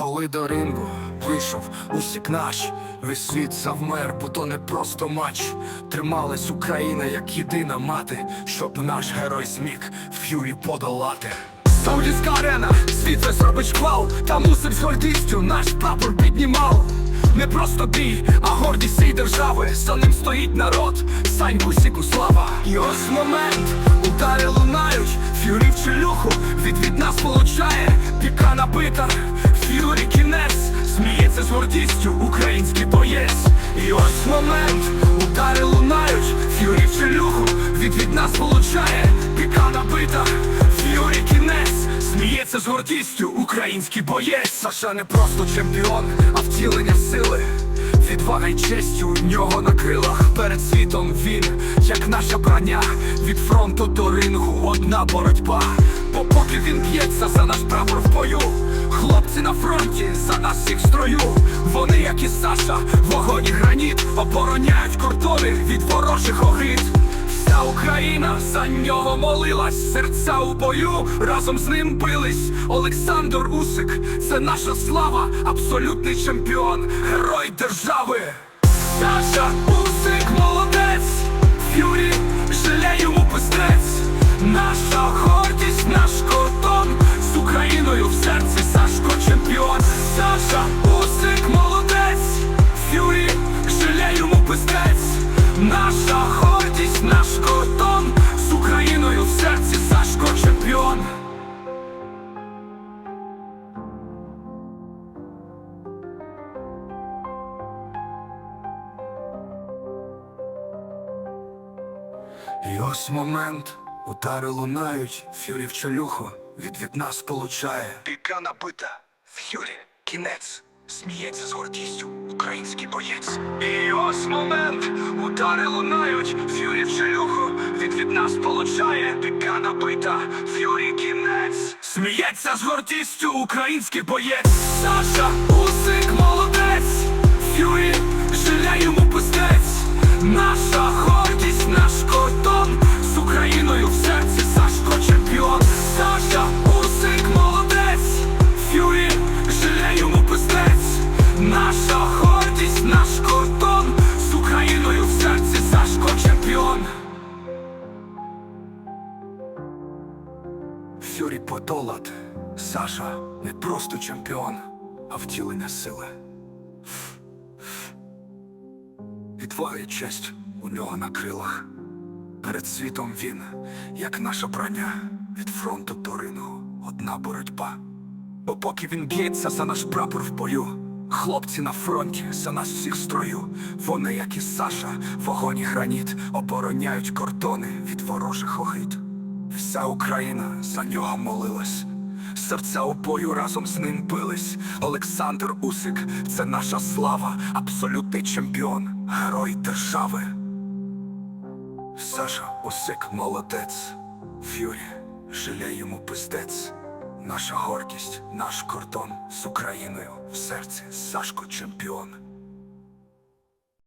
Коли до рингу вийшов усік наш, весь світ завмер, бо то не просто матч. Трималась Україна як єдина мати, щоб наш герой зміг ф'юрі подолати. Саудівська арена, світ весь робить шквал, та мусив з гордістю наш прапор піднімав. Не просто бій, а гордість цієї держави. За ним стоїть народ, сань бусіку слава. І ось момент, удари лунають, ф'юрі в челюху, від від нас получає, піка набита, з гордістю, український боєць. І ось момент, удари лунають, ф'юрі в челюху, від від нас получає, піка набита, ф'юрі кінець, сміється з гордістю, український боєць. Саша не просто чемпіон, а втілення сили. Відвага й честь у нього на крилах перед світом він, як наша броня, від фронту до рингу одна боротьба. Бо поки він б'ється за наш прапор в бою, хлопці на фронті за нас всіх строю. Вони, як і Саша, вогонь і граніт, обороняють кордони від ворожих огид. Вся Україна за нього молилась, серця у бою разом з ним бились. Олександр Усик, це наша слава, абсолютний чемпіон, герой держави. Саша Усик І ось момент, удари лунають, Фюрі в челюху від від нас получає. Піка набита, Фюрі, кінець, сміється з гордістю, український боєць. І ось момент, удари лунають, Фюрі в челюху від від нас получає. Піка набита, Фюрі, кінець, сміється з гордістю, український боєць. Саша, Усик, молодець, Фюрі, жиля йому пиздець. Наша Фюрі подолати. Саша не просто чемпіон, а втілення сили. І честь у нього на крилах. Перед світом він, як наша броня, від фронту до рингу одна боротьба. Бо поки він б'ється за наш прапор в бою, хлопці на фронті за нас всіх строю. Вони, як і Саша, вогонь і граніт, обороняють кордони від ворожих огид. Вся Україна за нього молилась. Серця у бою разом з ним бились. Олександр Усик це наша слава, абсолютний чемпіон, герой держави. Саша Усик молодець, Фюрі жалє йому пиздець. Наша гордість, наш кордон з Україною в серці Сашко чемпіон.